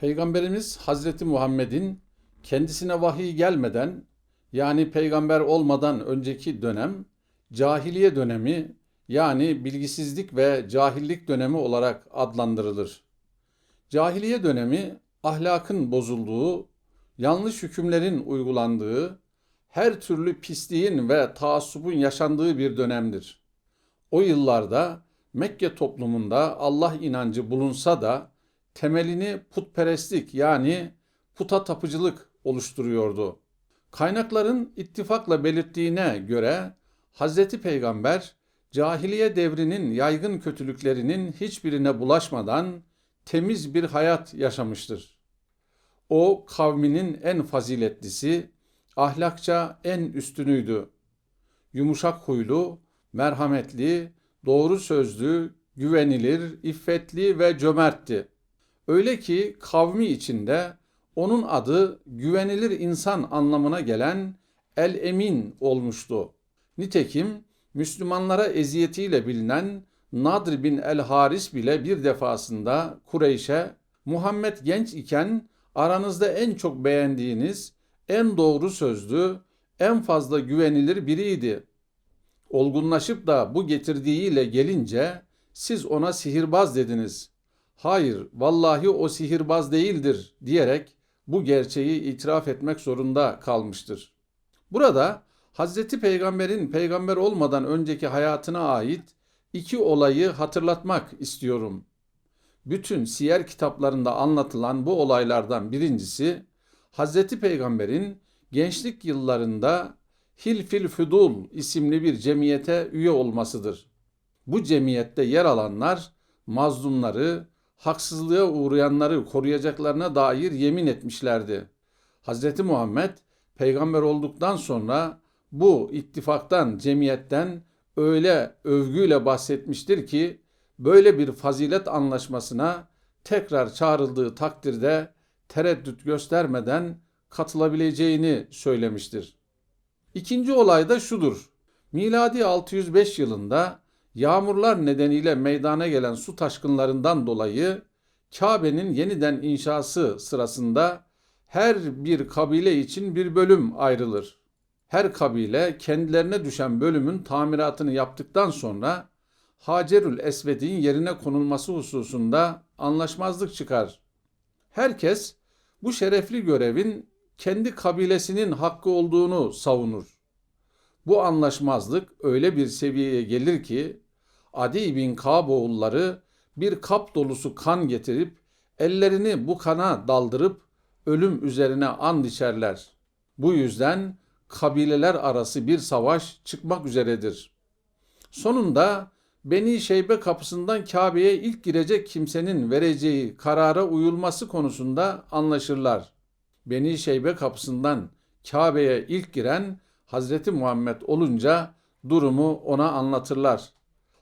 Peygamberimiz Hazreti Muhammed'in kendisine vahiy gelmeden yani peygamber olmadan önceki dönem cahiliye dönemi yani bilgisizlik ve cahillik dönemi olarak adlandırılır. Cahiliye dönemi ahlakın bozulduğu, yanlış hükümlerin uygulandığı, her türlü pisliğin ve taassubun yaşandığı bir dönemdir. O yıllarda Mekke toplumunda Allah inancı bulunsa da temelini putperestlik yani puta tapıcılık oluşturuyordu. Kaynakların ittifakla belirttiğine göre Hazreti Peygamber cahiliye devrinin yaygın kötülüklerinin hiçbirine bulaşmadan temiz bir hayat yaşamıştır. O kavminin en faziletlisi, ahlakça en üstünüydü. Yumuşak huylu, merhametli, doğru sözlü, güvenilir, iffetli ve cömertti. Öyle ki kavmi içinde onun adı güvenilir insan anlamına gelen el-emin olmuştu. Nitekim Müslümanlara eziyetiyle bilinen Nadr bin el-Haris bile bir defasında Kureyş'e Muhammed genç iken aranızda en çok beğendiğiniz, en doğru sözlü, en fazla güvenilir biriydi. Olgunlaşıp da bu getirdiğiyle gelince siz ona sihirbaz dediniz. Hayır, vallahi o sihirbaz değildir diyerek bu gerçeği itiraf etmek zorunda kalmıştır. Burada Hazreti Peygamber'in peygamber olmadan önceki hayatına ait iki olayı hatırlatmak istiyorum. Bütün siyer kitaplarında anlatılan bu olaylardan birincisi Hazreti Peygamber'in gençlik yıllarında Hilfil Fudul isimli bir cemiyete üye olmasıdır. Bu cemiyette yer alanlar mazlumları, haksızlığa uğrayanları koruyacaklarına dair yemin etmişlerdi. Hz. Muhammed peygamber olduktan sonra bu ittifaktan, cemiyetten öyle övgüyle bahsetmiştir ki böyle bir fazilet anlaşmasına tekrar çağrıldığı takdirde tereddüt göstermeden katılabileceğini söylemiştir. İkinci olay da şudur. Miladi 605 yılında yağmurlar nedeniyle meydana gelen su taşkınlarından dolayı Kabe'nin yeniden inşası sırasında her bir kabile için bir bölüm ayrılır. Her kabile kendilerine düşen bölümün tamiratını yaptıktan sonra Hacerül Esved'in yerine konulması hususunda anlaşmazlık çıkar. Herkes bu şerefli görevin kendi kabilesinin hakkı olduğunu savunur. Bu anlaşmazlık öyle bir seviyeye gelir ki Adi bin Kab oğulları bir kap dolusu kan getirip ellerini bu kana daldırıp ölüm üzerine and içerler. Bu yüzden kabileler arası bir savaş çıkmak üzeredir. Sonunda Beni Şeybe kapısından Kabe'ye ilk girecek kimsenin vereceği karara uyulması konusunda anlaşırlar. Beni Şeybe kapısından Kabe'ye ilk giren Hazreti Muhammed olunca durumu ona anlatırlar.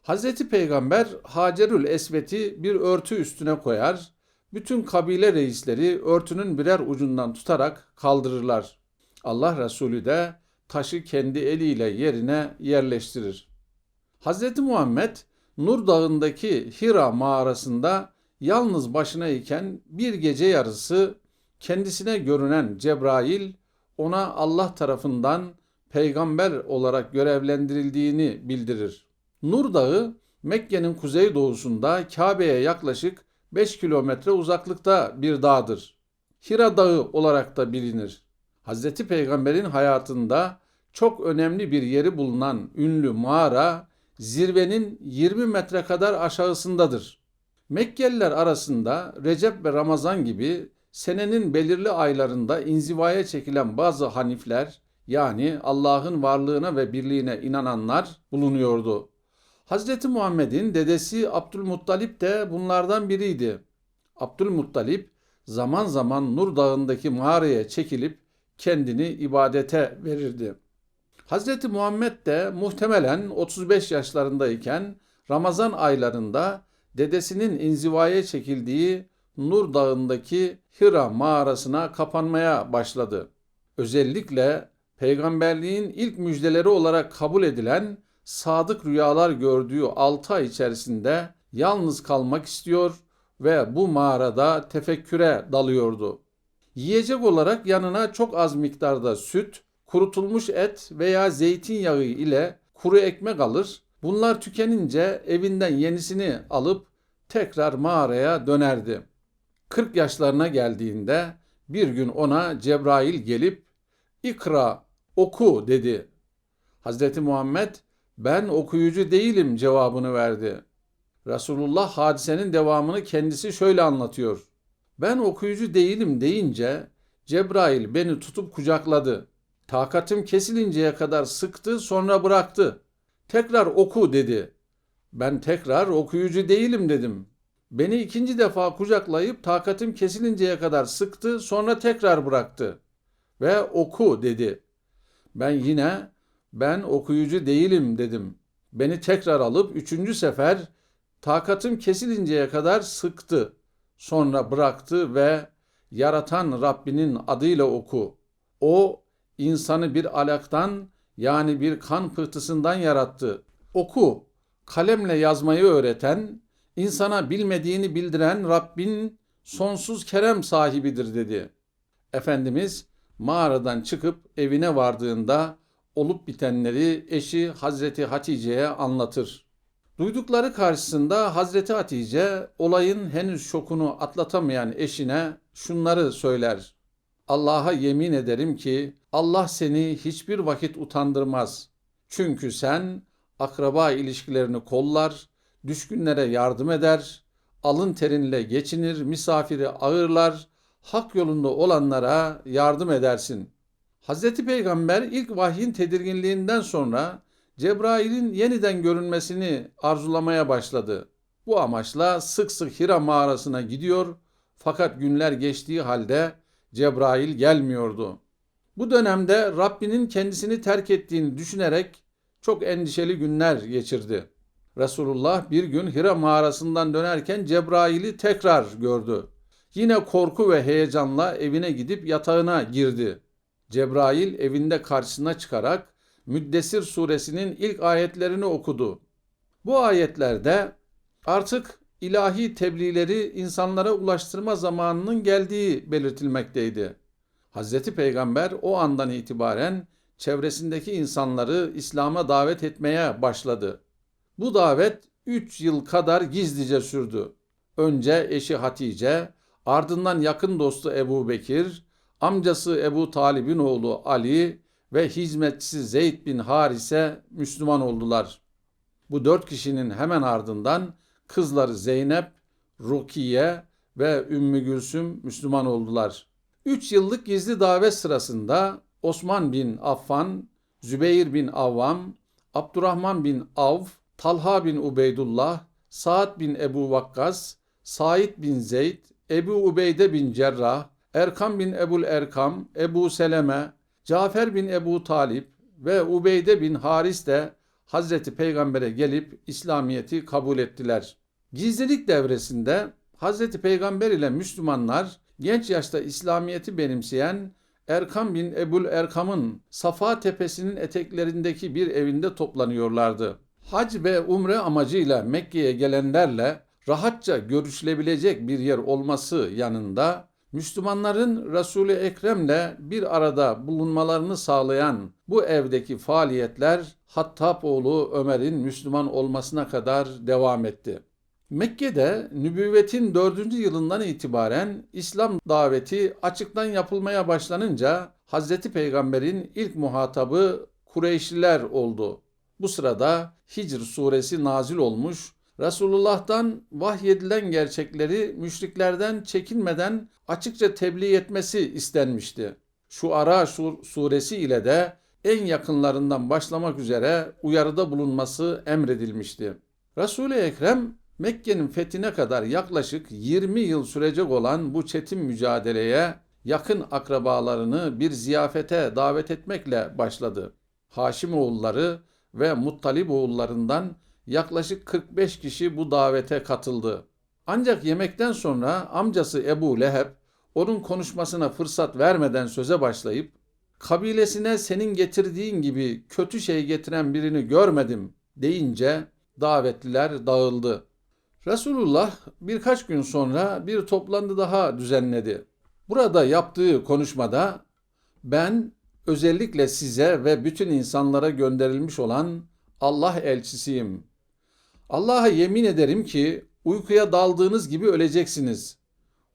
Hazreti Peygamber Hacerül Esvet'i bir örtü üstüne koyar, bütün kabile reisleri örtünün birer ucundan tutarak kaldırırlar. Allah Resulü de taşı kendi eliyle yerine yerleştirir. Hazreti Muhammed Nur Dağı'ndaki Hira mağarasında yalnız başına iken bir gece yarısı kendisine görünen Cebrail ona Allah tarafından peygamber olarak görevlendirildiğini bildirir. Nur Dağı Mekke'nin kuzeydoğusunda Kabe'ye yaklaşık 5 kilometre uzaklıkta bir dağdır. Hira Dağı olarak da bilinir. Hazreti Peygamber'in hayatında çok önemli bir yeri bulunan ünlü mağara zirvenin 20 metre kadar aşağısındadır. Mekkeliler arasında Recep ve Ramazan gibi senenin belirli aylarında inzivaya çekilen bazı hanifler yani Allah'ın varlığına ve birliğine inananlar bulunuyordu. Hazreti Muhammed'in dedesi Abdülmuttalip de bunlardan biriydi. Abdülmuttalip zaman zaman Nur Dağı'ndaki mağaraya çekilip kendini ibadete verirdi. Hazreti Muhammed de muhtemelen 35 yaşlarındayken Ramazan aylarında dedesinin inzivaya çekildiği Nur Dağı'ndaki Hira mağarasına kapanmaya başladı. Özellikle peygamberliğin ilk müjdeleri olarak kabul edilen sadık rüyalar gördüğü 6 ay içerisinde yalnız kalmak istiyor, ve bu mağarada tefekküre dalıyordu. Yiyecek olarak yanına çok az miktarda süt, kurutulmuş et veya zeytinyağı ile kuru ekmek alır. Bunlar tükenince evinden yenisini alıp tekrar mağaraya dönerdi. 40 yaşlarına geldiğinde bir gün ona Cebrail gelip ikra oku dedi. Hazreti Muhammed ben okuyucu değilim cevabını verdi. Resulullah hadisenin devamını kendisi şöyle anlatıyor. Ben okuyucu değilim deyince Cebrail beni tutup kucakladı. Takatım kesilinceye kadar sıktı sonra bıraktı. Tekrar oku dedi. Ben tekrar okuyucu değilim dedim. Beni ikinci defa kucaklayıp takatım kesilinceye kadar sıktı sonra tekrar bıraktı. Ve oku dedi. Ben yine ben okuyucu değilim dedim. Beni tekrar alıp üçüncü sefer takatım kesilinceye kadar sıktı. Sonra bıraktı ve yaratan Rabbinin adıyla oku. O insanı bir alaktan yani bir kan pıhtısından yarattı. Oku, kalemle yazmayı öğreten, insana bilmediğini bildiren Rabbin sonsuz kerem sahibidir dedi. Efendimiz mağaradan çıkıp evine vardığında olup bitenleri eşi Hazreti Hatice'ye anlatır. Duydukları karşısında Hazreti Hatice olayın henüz şokunu atlatamayan eşine şunları söyler. Allah'a yemin ederim ki Allah seni hiçbir vakit utandırmaz. Çünkü sen akraba ilişkilerini kollar, düşkünlere yardım eder, alın terinle geçinir, misafiri ağırlar, hak yolunda olanlara yardım edersin. Hazreti Peygamber ilk vahyin tedirginliğinden sonra Cebrail'in yeniden görünmesini arzulamaya başladı. Bu amaçla sık sık Hira mağarasına gidiyor fakat günler geçtiği halde Cebrail gelmiyordu. Bu dönemde Rabbinin kendisini terk ettiğini düşünerek çok endişeli günler geçirdi. Resulullah bir gün Hira mağarasından dönerken Cebrail'i tekrar gördü. Yine korku ve heyecanla evine gidip yatağına girdi. Cebrail evinde karşısına çıkarak Müddessir suresinin ilk ayetlerini okudu. Bu ayetlerde artık ilahi tebliğleri insanlara ulaştırma zamanının geldiği belirtilmekteydi. Hazreti Peygamber o andan itibaren çevresindeki insanları İslam'a davet etmeye başladı. Bu davet 3 yıl kadar gizlice sürdü. Önce eşi Hatice, ardından yakın dostu Ebu Bekir, amcası Ebu Talib'in oğlu Ali ve hizmetçisi Zeyd bin Harise Müslüman oldular. Bu dört kişinin hemen ardından kızları Zeynep, Rukiye ve Ümmü Gülsüm Müslüman oldular. Üç yıllık gizli davet sırasında Osman bin Affan, Zübeyir bin Avvam, Abdurrahman bin Avf, Talha bin Ubeydullah, Saad bin Ebu Vakkas, Said bin Zeyd, Ebu Ubeyde bin Cerrah, Erkam bin Ebul Erkam, Ebu Seleme, Cafer bin Ebu Talip ve Ubeyde bin Haris de Hazreti Peygamber'e gelip İslamiyet'i kabul ettiler. Gizlilik devresinde Hazreti Peygamber ile Müslümanlar genç yaşta İslamiyet'i benimseyen Erkam bin Ebul Erkam'ın Safa Tepesi'nin eteklerindeki bir evinde toplanıyorlardı. Hac ve umre amacıyla Mekke'ye gelenlerle rahatça görüşülebilecek bir yer olması yanında Müslümanların Resul-i Ekrem'le bir arada bulunmalarını sağlayan bu evdeki faaliyetler Hattab oğlu Ömer'in Müslüman olmasına kadar devam etti. Mekke'de nübüvvetin dördüncü yılından itibaren İslam daveti açıktan yapılmaya başlanınca Hazreti Peygamber'in ilk muhatabı Kureyşliler oldu. Bu sırada Hicr suresi nazil olmuş, Resulullah'tan vahyedilen gerçekleri müşriklerden çekinmeden açıkça tebliğ etmesi istenmişti. Şu Ara suresi ile de en yakınlarından başlamak üzere uyarıda bulunması emredilmişti. Resul-i Ekrem Mekke'nin fethine kadar yaklaşık 20 yıl sürecek olan bu çetin mücadeleye yakın akrabalarını bir ziyafete davet etmekle başladı. Haşim oğulları ve Muttalib oğullarından yaklaşık 45 kişi bu davete katıldı. Ancak yemekten sonra amcası Ebu Leheb onun konuşmasına fırsat vermeden söze başlayıp kabilesine senin getirdiğin gibi kötü şey getiren birini görmedim deyince davetliler dağıldı. Resulullah birkaç gün sonra bir toplantı daha düzenledi. Burada yaptığı konuşmada ben özellikle size ve bütün insanlara gönderilmiş olan Allah elçisiyim. Allah'a yemin ederim ki uykuya daldığınız gibi öleceksiniz.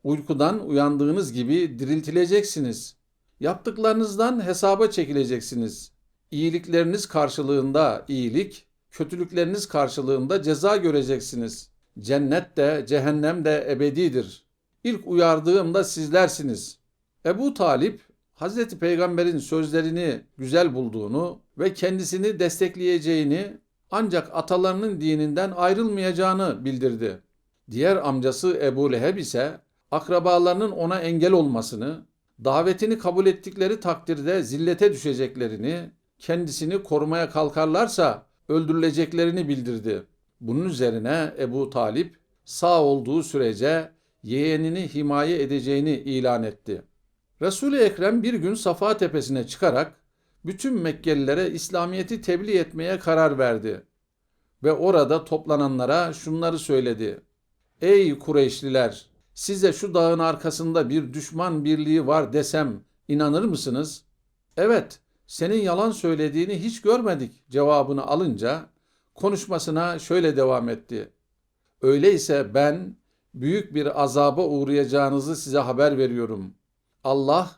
Uykudan uyandığınız gibi diriltileceksiniz. Yaptıklarınızdan hesaba çekileceksiniz. İyilikleriniz karşılığında iyilik, kötülükleriniz karşılığında ceza göreceksiniz. Cennet de cehennem de ebedidir. İlk uyardığımda sizlersiniz. Ebu Talip, Hazreti Peygamber'in sözlerini güzel bulduğunu ve kendisini destekleyeceğini ancak atalarının dininden ayrılmayacağını bildirdi. Diğer amcası Ebu Leheb ise akrabalarının ona engel olmasını, davetini kabul ettikleri takdirde zillete düşeceklerini, kendisini korumaya kalkarlarsa öldürüleceklerini bildirdi. Bunun üzerine Ebu Talip sağ olduğu sürece yeğenini himaye edeceğini ilan etti. Resul-i Ekrem bir gün Safa tepesine çıkarak bütün Mekkelilere İslamiyet'i tebliğ etmeye karar verdi. Ve orada toplananlara şunları söyledi. Ey Kureyşliler! Size şu dağın arkasında bir düşman birliği var desem inanır mısınız? Evet, senin yalan söylediğini hiç görmedik cevabını alınca konuşmasına şöyle devam etti. Öyleyse ben büyük bir azaba uğrayacağınızı size haber veriyorum. Allah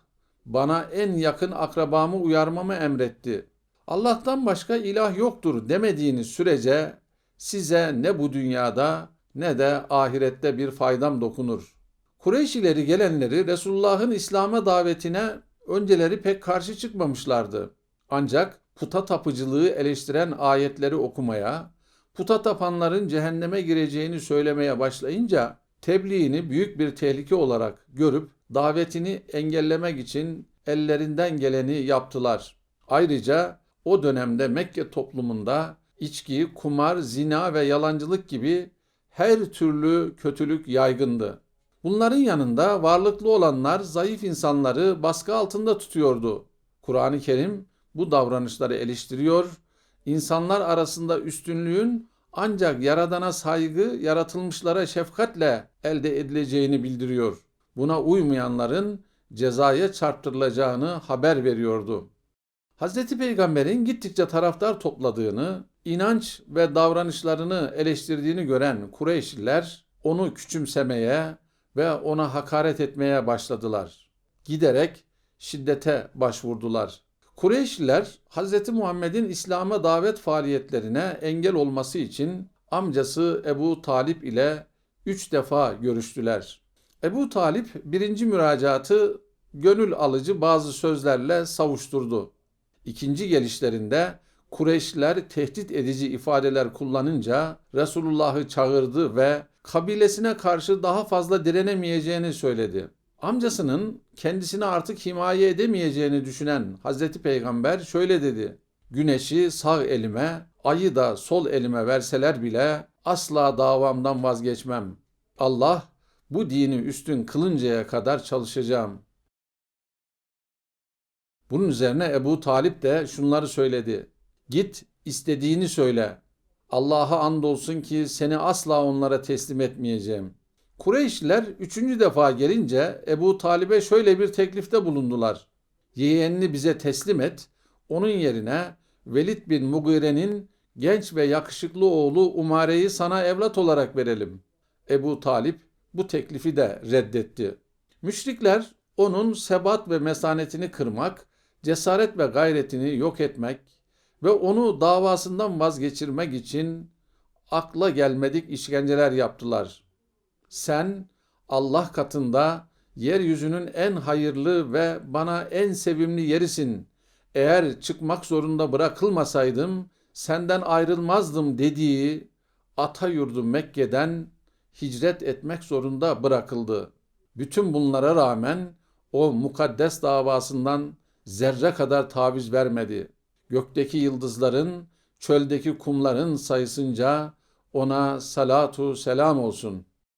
bana en yakın akrabamı uyarmamı emretti. Allah'tan başka ilah yoktur demediğiniz sürece size ne bu dünyada ne de ahirette bir faydam dokunur. Kureyşileri gelenleri Resulullah'ın İslam'a davetine önceleri pek karşı çıkmamışlardı. Ancak puta tapıcılığı eleştiren ayetleri okumaya, puta tapanların cehenneme gireceğini söylemeye başlayınca tebliğini büyük bir tehlike olarak görüp davetini engellemek için ellerinden geleni yaptılar. Ayrıca o dönemde Mekke toplumunda içki, kumar, zina ve yalancılık gibi her türlü kötülük yaygındı. Bunların yanında varlıklı olanlar zayıf insanları baskı altında tutuyordu. Kur'an-ı Kerim bu davranışları eleştiriyor, insanlar arasında üstünlüğün ancak yaradana saygı, yaratılmışlara şefkatle elde edileceğini bildiriyor. Buna uymayanların cezaya çarptırılacağını haber veriyordu. Hz. Peygamber'in gittikçe taraftar topladığını, inanç ve davranışlarını eleştirdiğini gören Kureyşliler onu küçümsemeye ve ona hakaret etmeye başladılar. Giderek şiddete başvurdular. Kureyşliler Hz. Muhammed'in İslam'a davet faaliyetlerine engel olması için amcası Ebu Talip ile üç defa görüştüler. Ebu Talip birinci müracaatı gönül alıcı bazı sözlerle savuşturdu. İkinci gelişlerinde Kureyşliler tehdit edici ifadeler kullanınca Resulullah'ı çağırdı ve kabilesine karşı daha fazla direnemeyeceğini söyledi. Amcasının kendisini artık himaye edemeyeceğini düşünen Hazreti Peygamber şöyle dedi. Güneşi sağ elime, ayı da sol elime verseler bile asla davamdan vazgeçmem. Allah bu dini üstün kılıncaya kadar çalışacağım. Bunun üzerine Ebu Talip de şunları söyledi. Git istediğini söyle. Allah'a andolsun ki seni asla onlara teslim etmeyeceğim. Kureyşliler üçüncü defa gelince Ebu Talib'e şöyle bir teklifte bulundular. Yeğenini bize teslim et, onun yerine Velid bin Mugire'nin genç ve yakışıklı oğlu Umare'yi sana evlat olarak verelim. Ebu Talip bu teklifi de reddetti. Müşrikler onun sebat ve mesanetini kırmak, cesaret ve gayretini yok etmek ve onu davasından vazgeçirmek için akla gelmedik işkenceler yaptılar. Sen Allah katında yeryüzünün en hayırlı ve bana en sevimli yerisin. Eğer çıkmak zorunda bırakılmasaydım senden ayrılmazdım dediği ata yurdu Mekke'den hicret etmek zorunda bırakıldı. Bütün bunlara rağmen o mukaddes davasından zerre kadar taviz vermedi. Gökteki yıldızların, çöldeki kumların sayısınca ona salatu selam olsun.''